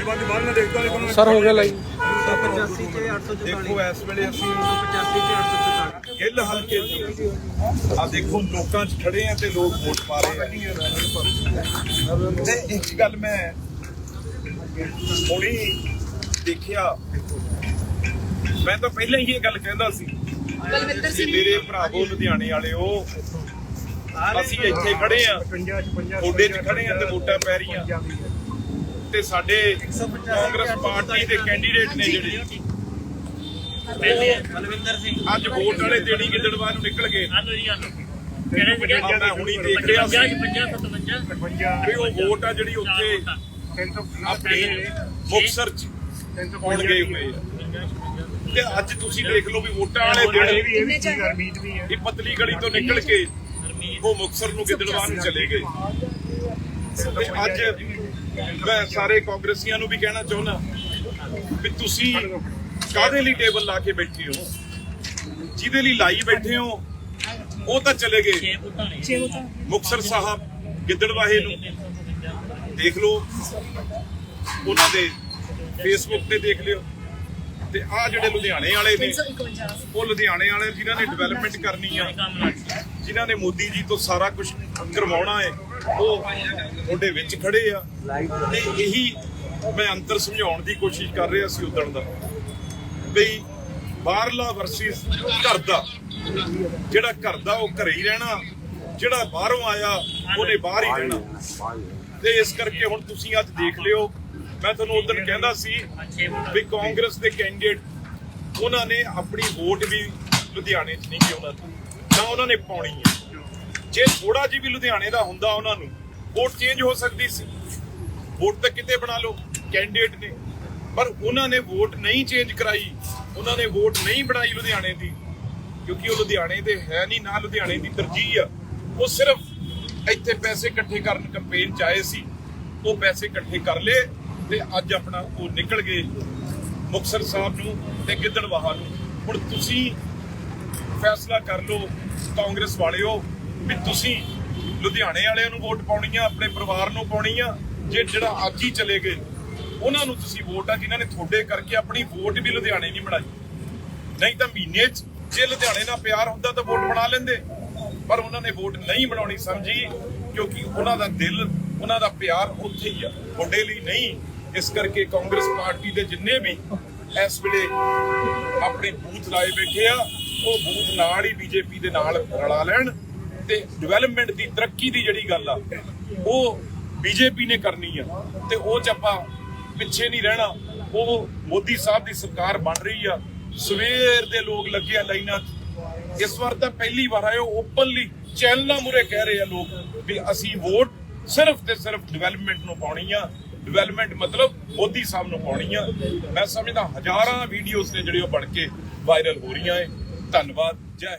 Sir ਹੋ ਗਿਆ live. 185 ਤੇ 844 ਦੇਖੋ ਇਸ ਵੇਲੇ ਅਸੀਂ 185 ਤੇ 844 ਗਿੱਲ ਹਲਕੇ ਆ ਦੇਖੋ ਲੋਕਾਂ 'ਚ ਖੜੇ ਆ ਤੇ ਲੋਕ ਵੋਟ ਪਾ ਰਹੇ ਆ। ਤੇ ਇੱਕ ਗੱਲ ਮੈਂ ਹੁਣੀ ਦੇਖਿਆ। ਮੈਂ ਤਾਂ ਪਹਿਲਾਂ ਹੀ ਇਹ ਗੱਲ ਕਹਿੰਦਾ ਸੀ ਬਲਵਿੰਦਰ ਸਿੰਘ ਮੇਰੇ ਭਰਾਵੋ ਲੁਧਿਆਣੇ ਵਾਲਿਓ ਅਸੀਂ ਇੱਥੇ ਖੜੇ ਆ। 50 56 ਤੁਹਾਡੇ 'ਚ ਖੜੇ ਆ ਤੇ ਵੋਟਾਂ ਪੈ ਰਹੀਆਂ। ਤੇ ਸਾਡੇ ਕਾਂਗਰਸ ਪਾਰਟੀ ਦੇ ਕੈਂਡੀਡੇਟ ਨੇ ਜਿਹੜੇ। ਬਲਵਿੰਦਰ ਸਿੰਘ। ਅੱਜ ਵੋਟ ਵਾਲੇ ਦੇਣੀ ਗਿੱਦੜਵਾ ਨੂੰ ਨਿਕਲ ਗਏ। ਜੀ ਕਿਹੜੇ ਮੈਂ ਹੁਣੀ ਦੇਖ ਰਿਹਾ ਸੀ। 50 57 50 ਵੀ ਉਹ ਵੋਟ ਆ ਜਿਹੜੀ ਉੱਥੇ ਆਪਣੀ ਮੁਕਸਰ ਚ ਪਾਉਣ ਗਏ ਹੋਏ ਆ। ਤੇ ਅੱਜ ਤੁਸੀਂ ਦੇਖ ਲਓ ਵੀ ਵੋਟਾਂ ਵਾਲੇ ਦਿਨ ਵੀ ਇਹ ਵੀ ਚੀਜ਼ ਹਰਮੀਤ ਵੀ ਹੈ। ਇਹ ਪਤਲੀ ਗਲੀ ਤੋਂ ਨਿਕਲ ਕੇ ਉਹ ਮੁਕਸਰ ਨੂੰ ਗਿੱਦੜਵਾ ਨੂੰ ਚਲੇ ਗਏ। ਤੇ ਅੱਜ ਮੈਂ ਸਾਰੇ ਕਾਂਗਰਸੀਆਂ ਨੂੰ ਵੀ ਕਹਿਣਾ ਚਾਹੁੰਦਾ ਵੀ ਤੁਸੀਂ ਕਾਹਦੇ ਲਈ ਟੇਬਲ ਲਾ ਕੇ ਬੈਠੇ ਹੋ? ਜਿਹਦੇ ਲਈ ਲਾਈ ਬੈਠੇ ਹੋ ਉਹ ਤਾਂ ਚਲੇ ਗਏ। ਮੁਕਸਰ ਸਾਹਿਬ ਗਿੱਦੜਵਾਹੇ ਨੂੰ। ਦੇਖ ਲਓ ਉਹਨਾਂ ਦੇ ਫੇਸਬੁੱਕ ਤੇ ਦੇਖ ਲਿਓ। ਤੇ ਆ ਜਿਹੜੇ ਲੁਧਿਆਣੇ ਵਾਲੇ ਨੇ 351 ਉਹ ਲੁਧਿਆਣੇ ਵਾਲੇ ਜਿਨ੍ਹਾਂ ਨੇ ਡਿਵੈਲਪਮੈਂਟ ਕਰਨੀ ਆ। ਜਿਨ੍ਹਾਂ ਨੇ ਮੋਦੀ ਜੀ ਤੋਂ ਸਾਰਾ ਕੁਝ ਕਰਵਾਉਣਾ ਹੈ, ਉਹ ਤੁਹਾਡੇ ਵਿੱਚ ਖੜੇ ਆ। ਤੇ ਇਹੀ ਮੈਂ ਅੰਤਰ ਸਮਝਾਉਣ ਦੀ ਕੋਸ਼ਿਸ਼ ਕਰ ਰਿਹਾ ਸੀ ਉਦਣ ਦਾ ਬਈ ਬਾਹਰਲਾ ਵਰਸਸ ਘਰ ਦਾ। ਜਿਹੜਾ ਘਰ ਦਾ ਉਹ ਘਰੇ ਹੀ ਰਹਿਣਾ, ਜਿਹੜਾ ਬਾਹਰੋਂ ਆਇਆ ਉਹਨੇ ਬਾਹਰ ਹੀ ਰਹਿਣਾ। ਤੇ ਇਸ ਕਰਕੇ ਹੁਣ ਤੁਸੀਂ ਅੱਜ ਦੇਖ ਲਿਓ, ਮੈਂ ਤੁਹਾਨੂੰ ਉਦੋਂ ਕਹਿੰਦਾ ਸੀ ਵੀ ਕਾਂਗਰਸ ਦੇ ਕੈਂਡੀਡੇਟ ਉਹਨਾਂ ਨੇ ਆਪਣੀ ਵੋਟ ਵੀ ਲੁਧਿਆਣੇ 'ਚ ਨਹੀਂ ਕਿ ਉਹਨਾਂ ਨਾ ਉਹਨਾਂ ਨੇ ਪਾਉਣੀ ਹੈ ਜੇ ਥੋੜਾ ਜਿਹਾ ਵੀ ਲੁਧਿਆਣੇ ਦਾ ਹੁੰਦਾ ਉਹਨਾਂ ਨੂੰ, ਵੋਟ ਚੇਂਜ ਹੋ ਸਕਦੀ ਸੀ। ਵੋਟ ਤਾਂ ਕਿਤੇ ਬਣਾ ਲਓ ਕੈਂਡੀਡੇਟ ਨੇ। ਪਰ ਉਹਨਾਂ ਨੇ ਵੋਟ ਨਹੀਂ ਚੇਂਜ ਕਰਾਈ, ਉਹਨਾਂ ਨੇ ਵੋਟ ਨਹੀਂ ਬਣਾਈ ਲੁਧਿਆਣੇ ਦੀ। ਕਿਉਂਕਿ ਉਹ ਲੁਧਿਆਣੇ ਦੇ ਹੈ ਨਹੀਂ, ਨਾ ਲੁਧਿਆਣੇ ਦੀ ਤਰਜੀਹ ਆ। ਉਹ ਸਿਰਫ ਇੱਥੇ ਪੈਸੇ ਇਕੱਠੇ ਕਰਨ ਕੈਂਪੇਨ ਚ ਆਏ ਸੀ। ਉਹ ਪੈਸੇ ਇਕੱਠੇ ਕਰ ਲਏ ਤੇ ਅੱਜ ਆਪਣਾ ਉਹ ਨਿਕਲ ਗਏ ਮੁਕਸਰ ਸਾਹਿਬ ਨੂੰ ਤੇ ਗਿੱਦੜਵਾਹਾ ਨੂੰ। ਹੁਣ ਤੁਸੀਂ ਫੈਸਲਾ ਕਰ ਲਓ ਕਾਂਗਰਸ ਵਾਲਿਓ ਵੀ ਤੁਸੀਂ ਲੁਧਿਆਣੇ ਵਾਲਿਆਂ ਨੂੰ ਵੋਟ ਪਾਉਣੀ ਆ, ਆਪਣੇ ਪਰਿਵਾਰ ਨੂੰ ਪਾਉਣੀ ਆ, ਜੇ ਜਿਹੜਾ ਅੱਜ ਹੀ ਚਲੇ ਗਏ, ਉਹਨਾਂ ਨੂੰ ਤੁਸੀਂ ਵੋਟ ਆ ਜਿਨ੍ਹਾਂ ਨੇ ਤੁਹਾਡੇ ਕਰਕੇ ਆਪਣੀ ਵੋਟ ਵੀ ਲੁਧਿਆਣੇ ਨਹੀਂ ਬਣਾਈ। ਨਹੀਂ ਤਾਂ ਮਹੀਨੇ 'ਚ ਜੇ ਲੁਧਿਆਣੇ ਨਾਲ ਪਿਆਰ ਹੁੰਦਾ ਤਾਂ ਵੋਟ ਬਣਾ ਲੈਂਦੇ। ਪਰ ਉਹਨਾਂ ਨੇ ਵੋਟ ਨਹੀਂ ਬਣਾਉਣੀ ਸਮਝੀ, ਕਿਉਂਕਿ ਉਹਨਾਂ ਦਾ ਦਿਲ, ਉਹਨਾਂ ਦਾ ਪਿਆਰ ਉੱਥੇ ਹੀ ਆ। ਤੁਹਾਡੇ ਲਈ ਨਹੀਂ, ਇਸ ਕਰਕੇ ਕਾਂਗਰਸ ਪਾਰਟੀ ਦੇ ਜਿੰਨੇ ਵੀ ਇਸ ਵੇਲੇ ਆਪਣੇ ਬੂਥ ਲਾਏ ਬੈਠੇ ਆ ਉਹ ਬੂਥ ਨਾਲ ਹੀ ਬੀਜੇਪੀ ਦੇ ਨਾਲ ਰਲਾ ਲੈਣ ਤੇ ਡਿਵੈਲਪਮੈਂਟ ਦੀ, ਤਰੱਕੀ ਦੀ ਜਿਹੜੀ ਗੱਲ ਆ, ਉਹ ਬੀਜੇਪੀ ਨੇ ਕਰਨੀ ਆ। ਤੇ ਉਹ ਚ ਆਪਾਂ ਪਿੱਛੇ ਨਹੀਂ ਰਹਿਣਾ। ਉਹ ਮੋਦੀ ਸਾਹਿਬ ਦੀ ਸਰਕਾਰ ਬਣ ਰਹੀ ਆ। ਸਵੇਰ ਦੇ ਲੋਕ ਲੱਗੇ ਆ ਲਾਈਨਾਂ 'ਚ। ਇਸ ਵਾਰ ਤਾਂ ਪਹਿਲੀ ਵਾਰ ਆਏ ਓਪਨਲੀ ਚੈਨਲਾਂ ਮੁਰੇ ਕਹਿ ਰਹੇ ਆ ਲੋਕ ਵੀ ਅਸੀਂ ਵੋਟ ਸਿਰਫ ਤੇ ਸਿਰਫ ਡਿਵੈਲਪਮੈਂਟ ਨੂੰ ਪਾਉਣੀ ਆ। ਡਿਵੈਲਪਮੈਂਟ ਮਤਲਬ ਮੋਦੀ ਸਾਹਿਬ ਨੂੰ ਪਾਉਣੀ ਆ। ਮੈਂ ਸਮਝਦਾ ਹਜ਼ਾਰਾਂ ਵੀਡੀਓਜ਼ ਨੇ ਜਿਹੜੇ ਉਹ ਬਣ ਕੇ ਵਾਇਰਲ ਹੋ ਰਹੀਆਂ ਏ ਧੰਨਵਾਦ ਜੈ ਹਿੰਦ।